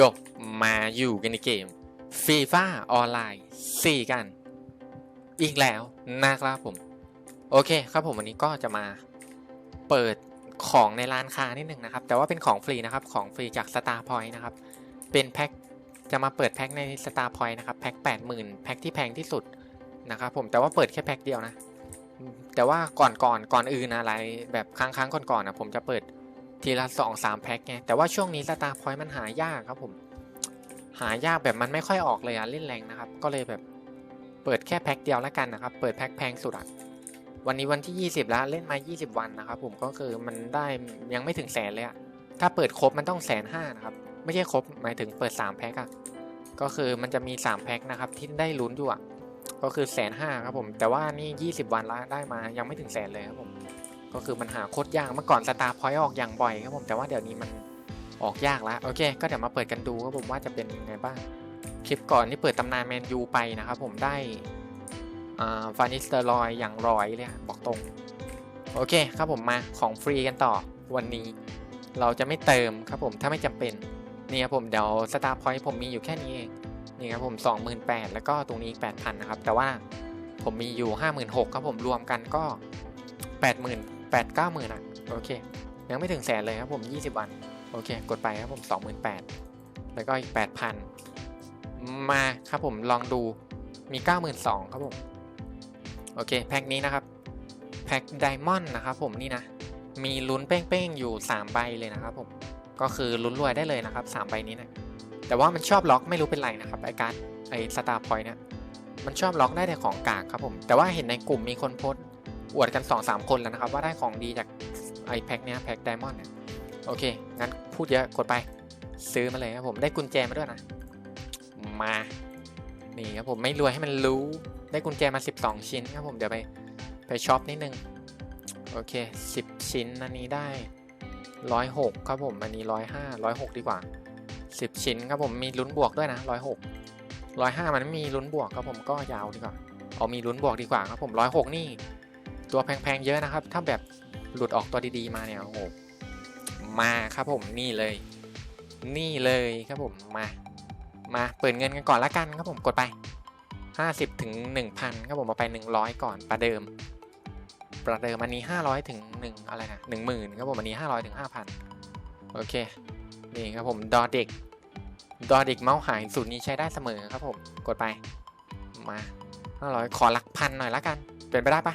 ยกมาอยู่กันในเกมฟีฟ่าออนไลน์4กัน อีกแล้วนะครับผม โอเคครับผมวันนี้ก็จะมาเปิดของในร้านค้านิดหนึ่งนะครับ แต่ว่าเป็นของฟรีนะครับ ของฟรีจาก Star Point นะครับ เป็นแพ็คจะมาเปิดแพ็คใน Star Point นะครับ แพ็ค80,000 แพ็คที่แพงที่สุดนะครับผมแต่ว่าเปิดแค่แพ็คเดียวนะ แต่ว่าก่อนก่อนก่อนอื่นอะไรแบบครั้งครั้งก่อนก่อนนะผมจะเปิด ทีละสองสามแพ็คไงแต่ว่าช่วงนี้ Star Point มันหายากครับผม หายากแบบมันไม่ค่อยออกเลยอะเล่นแรงนะครับ ก็เลยแบบเปิดแค่แพ็คเดียวแล้วกันนะครับ เปิดแพ็คแพงสุดอะวันนี้วันที่ 20 แล้วเล่นมา 20 วันนะครับ ผมก็คือมันได้ยังไม่ถึงแสนเลยอะถ้าเปิดครบมันต้องแสนห้านะครับ ไม่ใช่ครบหมายถึงเปิด3แพ็คอะก็คือมันจะมี 3 แพ็คนะครับที่ได้ลุ้นอยู่อะก็คือแสนห้าครับผม แต่ว่านี่ 20 วันละได้มายังไม่ถึงแสนเลยครับผม ก็คือมันหาโคตรยากเมื่อก่อนสตาร์พอยต์ออกอย่างบ่อยครับผมแต่ว่าเดี๋ยวนี้มันออกยากแล้วโอเค ก็เดี๋ยวมาเปิดกันดูครับผมว่าจะเป็นยังไงบ้างคลิปก่อนที่เปิดตำนานแมนยูไปนะครับผมได้ฟานิสเตอร์ลอยอย่างร้อยเลยอะบอกตรง โอเคครับผมมาของฟรีกันต่อวันนี้ เราจะไม่เติมครับผมถ้าไม่จำเป็นนี่ครับผมเดี๋ยวสตาร์พอยต์ผมมีอยู่แค่นี้เองนี่ครับผม28,000แล้วก็ตรงนี้ 8,000 นะครับ แต่ว่าผมมีอยู่ 56,000ครับผมรวมกันก็ 80,000 8 90,000อะโอเค ยังไม่ถึงแสนเลยครับผม20วัน โอเค กดไปครับผม28,000แล้วก็อีก8,000มาครับผมลองดูมี92,000ครับผม โอเค แพ็คนี้นะครับ แพ็คไดมอนด์นะครับผมนี่นะ มีลุ้นเป้งๆ อยู่3ใบเลยนะครับผม ก็คือลุ้นรวยได้เลยนะครับ3ใบนี้นะ แต่ว่ามันชอบล็อกไม่รู้เป็นไรนะครับไอการไอสตาร์พอยต์เนี่ยมันชอบล็อกได้แต่ของกากครับผม แต่ว่าเห็นในกลุ่มมีคนโพสต อวดกัน2-3คนแล้วนะครับ ว่าได้ของดีจากไอแพ็คเนี้ยแพ็คไดมอนด์เนี่ยโอเค งั้นพูดเยอะกดไป ซื้อมาเลยครับผมได้กุญแจมาด้วยนะ มา นี่ครับผมไม่รวยให้มันรู้ได้กุญแจมา 12 ชิ้นครับผมเดี๋ยวไปไปช็อปนิดนึงโอเค 10 ชิ้นอันนี้ได้ 106 ครับผมอันนี้ 105 106 ดีกว่า 10 ชิ้นครับผมมีลุ้นบวกด้วยนะ 106 105 มันไม่มีลุ้นบวกครับผมก็ยาวดีกว่าเอามีลุ้นบวกดีกว่าครับผม 106 นี่ ตัวแพงๆเยอะนะครับ ถ้าแบบหลุดออกตัวดีๆมาเนี่ยโอ้โหมาครับผมนี่เลย นี่เลยครับผมมามาเปิดเงินกันก่อนละกันครับผมกดไป 50ถึง1,000ครับผมเอาไป 100 ก่อนประเดิม ประเดิมอันนี้ 500ถึง1อะไรนะ10,000ครับผมอันนี้ 500ถึง5,000 โอเค นี่ครับผมดอเด็กดอเด็กเมาส์หายสูตรนี้ใช้ได้เสมอครับผมกดไปมา500ขอหลักพันหน่อยละกัน เป็นไปได้ปะ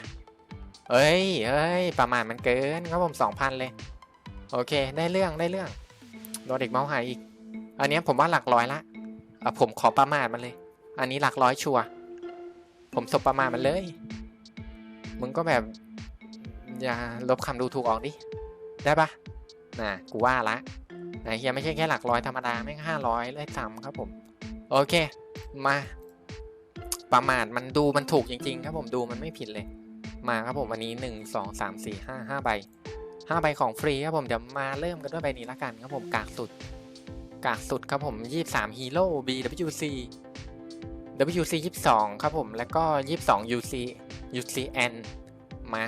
เอ้ยเอ้ย ประมาณมันเกินครับผม2,000เลย โอเค ได้เรื่อง ได้เรื่องรอเด็กเมาส์หายอีก อันนี้ผมว่าหลักร้อยละอะผมขอประมาทมันเลย อันนี้หลักร้อยชัว ผมสบประมาทมันเลย มึงก็แบบ อย่าลบคำดูถูกออกดิ ได้ปะน่ะ กูว่าละนะเฮียไม่ใช่แค่หลักร้อยธรรมดา แม่งห้าร้อยเลยซ้ำครับผม โอเค มา ประมาทมันดูมันถูกจริง ๆ ครับผมดูมันไม่ผิดเลย มาครับผมวันนี้หนึ่งสองสามสี่ห้าห้าใบห้าใบของฟรีครับผมเดี๋ยวมาเริ่มกันด้วยใบนี้ละกันครับผมกากสุด กากสุดครับผม 23ฮีโร่ BWC WC 22 ครับผม แล้วก็ 22 UC UCN มา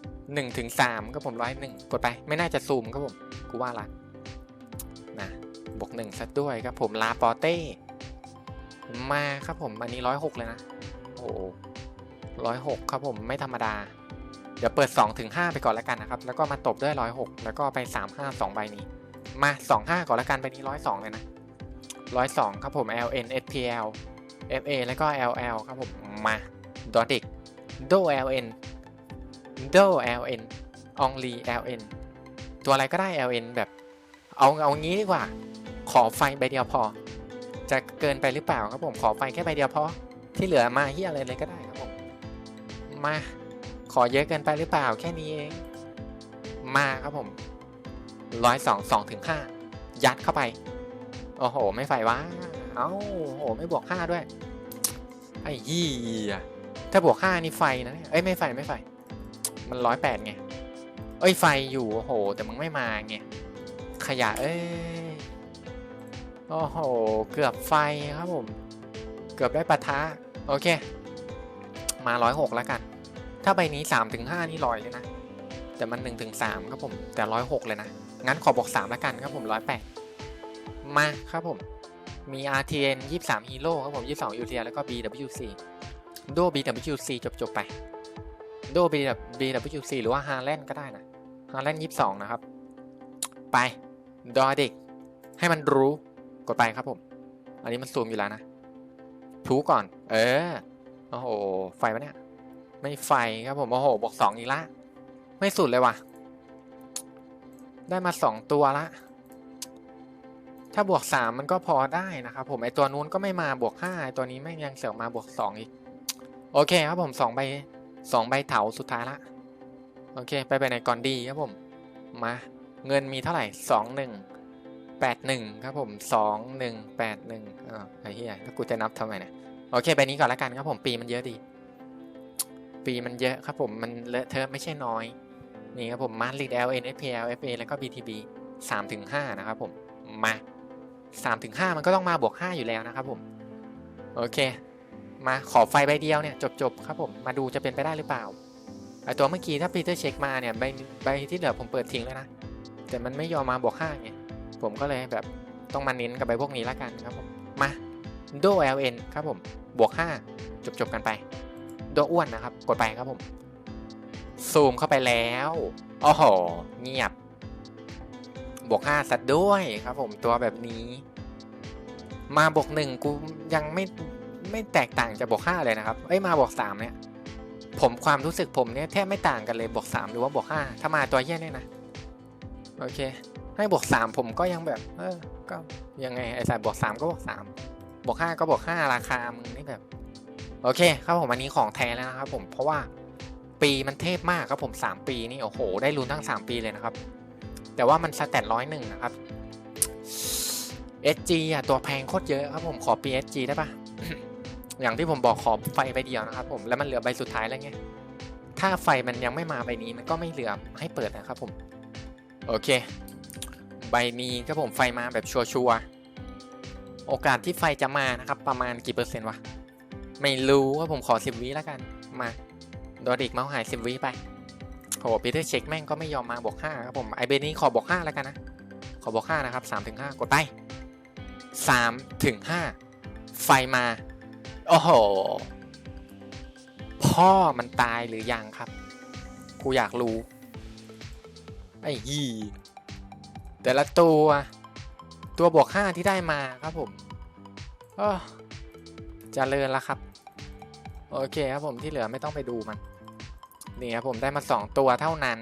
1ถึง3ครับผมร้อยหนึ่งกดไปไม่น่าจะซูมครับผม กูว่าละนะบวกหนึ่งซะด้วยครับผมลาปอเต้มาครับผม อันนี้ร้อยหกเลยนะ โอ้ ร้อยหกครับผมไม่ธรรมดา เดี๋ยวเปิด 2 ถึง 5 ไปก่อนแล้วกันนะครับ แล้วก็มาตบด้วย 106 แล้วก็ไป 3 5 2 ใบนี้ มา 2 5 ก่อนแล้วกันใบนี้ 102 เลยนะ 102 ครับผม LN SPL FA แล้วก็ LL ครับผมมาดอดิกโด LN โด LN องลี LN ตัวอะไรก็ได้ LN แบบเอาเอางี้ดีกว่า ขอไฟใบเดียวพอ จะเกินไปหรือเปล่าครับผมขอไฟแค่ใบเดียวพอที่เหลือมาเฮียอะไรเลยก็ได้ครับผม มา ขอเยอะเกินไปหรือเปล่าแค่นี้เอง มาครับผมร้อยสองสองถึงห้ายัดเข้าไป โอ้โห ไม่ไฟวะเอ้าโอ้โหไม่บวกห้าด้วย ไอ้ยี่ถ้าบวกห้านี่ไฟนะเนี่ยเอ้ย ไม่ไฟไม่ไฟ มันร้อยแปดไง เอ้ย ไฟอยู่โอ้โห แต่มึงไม่มาไง ขยะเอ้ย โอ้โห เกือบไฟครับผม เกือบได้ปะทะ โอเค มาร้อยหกแล้วกัน ถ้าใบนี้3ถึง5นี่ลอยเลยนะ แต่มัน1ถึง3ครับผม แต่106เลยนะ งั้นขอบอก3แล้วกันครับผม108มาครับผม มี RTN 23 Hero ครับผม 22 UTR แล้วก็ BWC โด BWC จบจบๆไป โด BWC หรือว่า Harlan ก็ได้นะ Harland 22 นะครับ ไปดอเด็ก ให้มันรู้ กดไปครับผม อันนี้มันซูมอยู่แล้วนะทูก่อน เออ โอ้โห ไฟปะเนี่ย ไม่ไฟครับผมโอ้โหบอกสองอีกละ ไม่สุดเลยว่ะ ได้มาสองตัวละ ถ้าบวกสามมันก็พอได้นะครับผม ไอตัวนู้นก็ไม่มาบวกห้าไอตัวนี้แม่งยังเสือกมาบวกสองอีก โอเคครับผมสองใบสองใบเถาสุดท้ายละ โอเค ไปไปไหนก่อนดีครับผม มา เงินมีเท่าไหร่สองหนึ่งแปดหนึ่งครับผมสองหนึ่งแปดหนึ่งอ่าไอ้เหี้ยถ้ากูจะนับทำไมเนี่ย อเคใบนี้ก่อนละกันครับผมปีมันเยอะดี ปีมันเยอะครับผมมันเลอะเทอะไม่ใช่น้อย นี่ครับผมมาลิด L N F P L F A แล้วก็ B T B สามถึงห้านะครับผมมาสามถึงห้ามันก็ต้องมาบวกห้าอยู่แล้วนะครับผมโอเค มาขอไฟใบเดียวเนี่ยจบๆครับผมมาดูจะเป็นไปได้หรือเปล่าไอตัวเมื่อกี้ถ้าปีเตอร์เช็คมาเนี่ยใบใบที่เหลือผมเปิดทิ้งแล้วนะแต่มันไม่ยอมมาบวกห้าไงผมก็เลยแบบต้องมาเน้นกับใบพวกนี้ละกันครับผมมา โด L N ครับผม บวกห้าจบๆกันไป โดอ้วนนะครับ กดไปครับผม ซูมเข้าไปแล้วโอ้โหเงียบ บวกห้าสัตว์ด้วยครับผมตัวแบบนี้ มาบวกหนึ่งกูยังไม่ไม่แตกต่างจากบวกห้าเลยนะครับ เอ้ย มาบวกสามเนี่ย ผมความรู้สึกผมเนี่ยแทบไม่ต่างกันเลยบวกสามหรือว่าบวกห้าถ้ามาตัวเยี่ยเนี่ยนะ โอเค ให้บวกสามผมก็ยังแบบ เออ ก็ยังไงไอ้สายบวกสามก็บวกสาม บวกห้าก็บวกห้าราคามึงนี่แบบ โอเคครับผมอันนี้ของแท้แล้วนะครับผมเพราะว่าปีมันเทพมากครับผม3ปีนี่โอ้โห ได้ลุ้นทั้ง3ปีเลยนะครับ แต่ว่ามันสแตทร้อยหนึ่งนะครับ SG อะตัวแพงโคตรเยอะครับผมขอปี SG ได้ปะอย่างที่ผมบอกขอไฟใบเดียวนะครับผมแล้วมันเหลือใบสุดท้ายแล้วไงถ้าไฟมันยังไม่มาใบนี้มันก็ไม่เหลือให้เปิดนะครับผม โอเค ใบนี้ครับผมไฟมาแบบชัวร์ โอกาสที่ไฟจะมานะครับ ประมาณกี่เปอร์เซ็นต์วะ ไม่รู้ว่าผมขอสิบวิแล้วกัน มาดอดิกเมาส์หายสิบวิไปโหปีเตอร์เช็คแม่งก็ไม่ยอมมาบอกห้าครับผมไอเบนนี้ขอบอกห้าแล้วกันนะ ขอบอกห้านะครับสามถึงห้ากดไปสามถึงห้าไฟมา โอ้โห พ่อมันตายหรือยังครับ กูอยากรู้ ไอ้ยีแต่ละตัว ตัวบวกห้าที่ได้มาครับผมเออเจริญแล้วครับ โอเคครับผมที่เหลือไม่ต้องไปดูมัน นี่ครับผมได้มา 2 ตัวเท่านั้น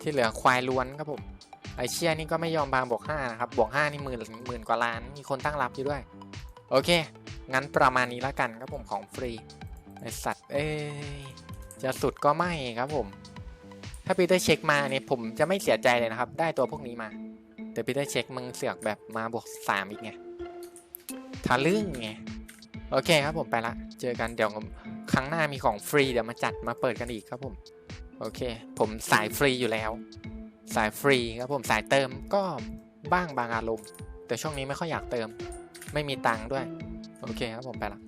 ที่เหลือควายล้วนครับผม ไอเชียนี่ก็ไม่ยอมบางบวก 5 นะครับ บวก 5 นี่หมื่นหมื่นกว่าล้าน มีคนตั้งรับอยู่ด้วย โอเค งั้นประมาณนี้ละกันครับผมของฟรี ไอสัตว์ เอ้ย จะสุดก็ไม่ครับผม ถ้าปีเตอร์เช็คมาเนี่ยผมจะไม่เสียใจเลยนะครับ ได้ตัวพวกนี้มา แต่ปีเตอร์เช็คมึงเสือกแบบมาบวก3อีกไงทะลึ่งไง โอเคครับผมไปละ เจอกันเดี๋ยวครั้งหน้ามีของฟรีเดี๋ยวมาจัดมาเปิดกันอีกครับผม โอเค ผมสายฟรีอยู่แล้ว สายฟรีครับผมสายเติมก็บ้างบางอารมณ์ แต่ช่วงนี้ไม่ค่อยอยากเติม ไม่มีตังค์ด้วย โอเคครับผมไปละ